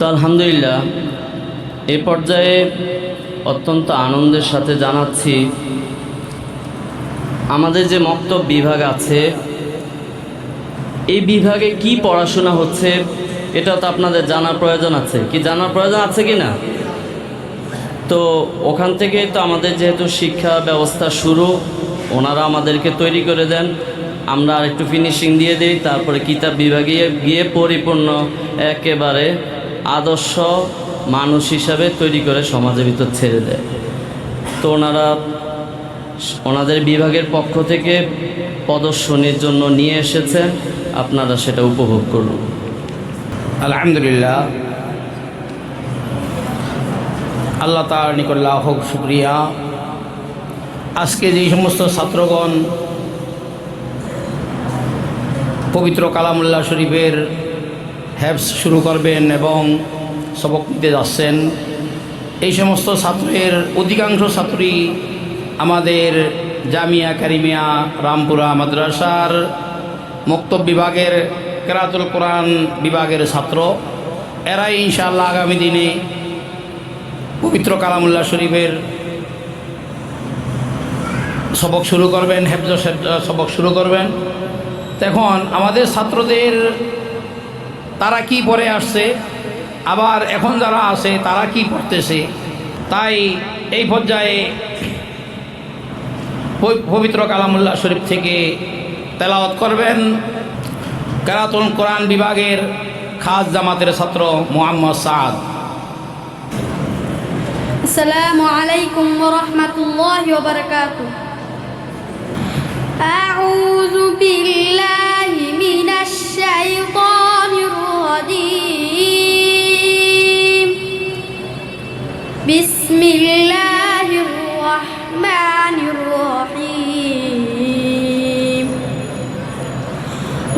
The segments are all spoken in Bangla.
তো আলহামদুলিল্লাহ, এ পর্যায়ে অত্যন্ত আনন্দের সাথে জানাচ্ছি, আমাদের যে মক্তব বিভাগ আছে, এই বিভাগে কি পড়াশোনা হচ্ছে, এটা তো আপনাদের জানার প্রয়োজন আছে। কি জানার প্রয়োজন আছে কি না? তো ওখান থেকে তো আমাদের যেহেতু শিক্ষা ব্যবস্থা শুরু, ওনারা আমাদেরকে তৈরি করে দেন। আমরা আর একটু ফিনিশিং দিয়ে দিই, তারপরে কিতাব বিভাগে গিয়ে পরিপূর্ণ একেবারে আদর্শ মানুষ হিসাবে তৈরি করে সমাজের ভিতর ছেড়ে দেয়। তো ওনারা ওনাদের বিভাগের পক্ষ থেকে প্রদর্শনীর জন্য নিয়ে এসেছেন। আপনারা সেটা উপভোগ করুন। আলহামদুলিল্লাহ। আল্লাহ তার নিকট হোক শুক্রিয়া। আজকে যে সমস্ত ছাত্রগণ পবিত্র কালামুল্লাহ শরীফের হ্যাবস শুরু করবেন এবং সবক নিতে যাচ্ছেন। এই সমস্ত ছাত্রের অধিকাংশ ছাত্রী আমাদের জামিয়া কারিমিয়া রামপুরা মাদ্রাসার মক্তব বিভাগের কেরাতুল কোরআন বিভাগের ছাত্র। এরাই ইনশাআল্লাহ আগামী দিনে পবিত্র কালামুল্লাহ শরীফের সবক শুরু করবেন হেফজ সবক শুরু করবেন। তখন আমাদের ছাত্রদের তারা কি পরে আসছে? আবার এখন যারা আছে, তারা কি পড়তেছে? তাই এই পর্যায়ে পবিত্র কালামুল্লাহ শরীফ থেকে তেলাওয়াত করবেন। কেরাতুল কোরআন বিভাগের খাস জামাতের ছাত্র মোহাম্মদ সাদ। আসসালামু আলাইকুম ওয়া রাহমাতুল্লাহি ওয়া বারাকাতুহু আউযু বিল্লাহি মিনাশ শাইতানির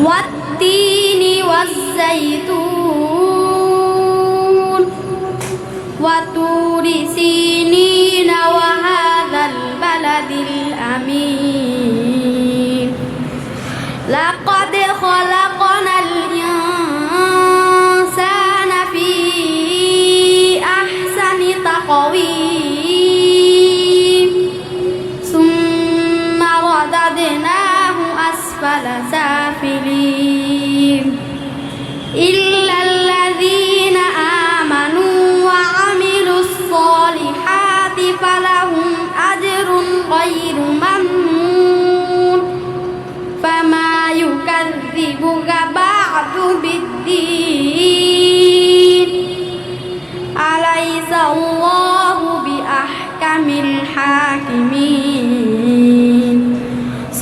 والتين والزيتون وطور سينين وهذا البلد الأمين لقد خلقنا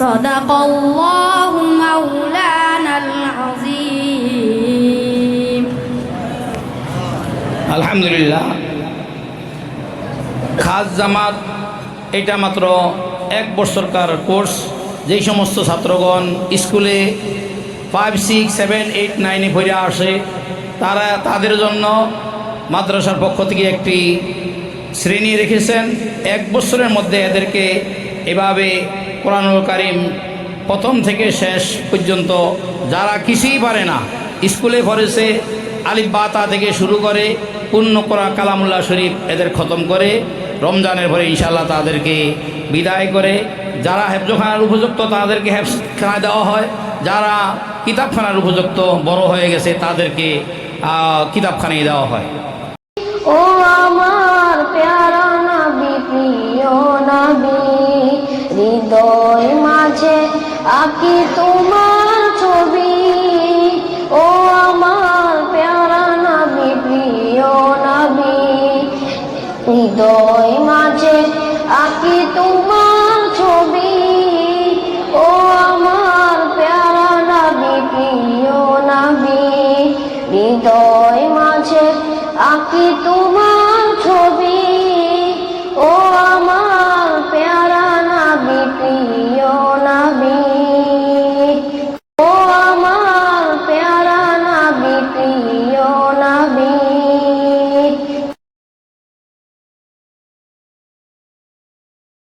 صدق الله مولانا العظيم আলহামদুলিল্লাহ খাস জামাত এটা মাত্র এক বছরকার কোর্স যেই সমস্ত ছাত্রগণ স্কুলে ফাইভ সিক্স সেভেন এইট নাইনে পড়ে আসে তারা তাদের জন্য মাদ্রাসার পক্ষ থেকে একটি শ্রেণী রেখেছেন এক বছরের মধ্যে এদেরকে এভাবে কোরআনুল কারিম প্রথম থেকে শেষ পর্যন্ত যারা কিছুই পারে না, স্কুলে পড়েছে, আলিফ বাতা থেকে শুরু করে পূর্ণ করা কালামুল্লাহ শরীফ এদের খতম করে রমজানের পরে ইনশাল্লাহ তাদেরকে বিদায় করে। যারা হেফজখানার উপযুক্ত তাদেরকে হেফখানা দেওয়া হয়। যারা কিতাবখানার উপযুক্ত বড় হয়ে গেছে তাদেরকে কিতাবখানায় দেওয়া হয়। ও আমার প্যারা নবী, প্রিয় নবী হৃদয় মাঝে আঁকি তোমার ছবি। ও আমার প্যারা নাবি, প্রিয় নাবি। হৃদয় মাঝে আঁকি তোমার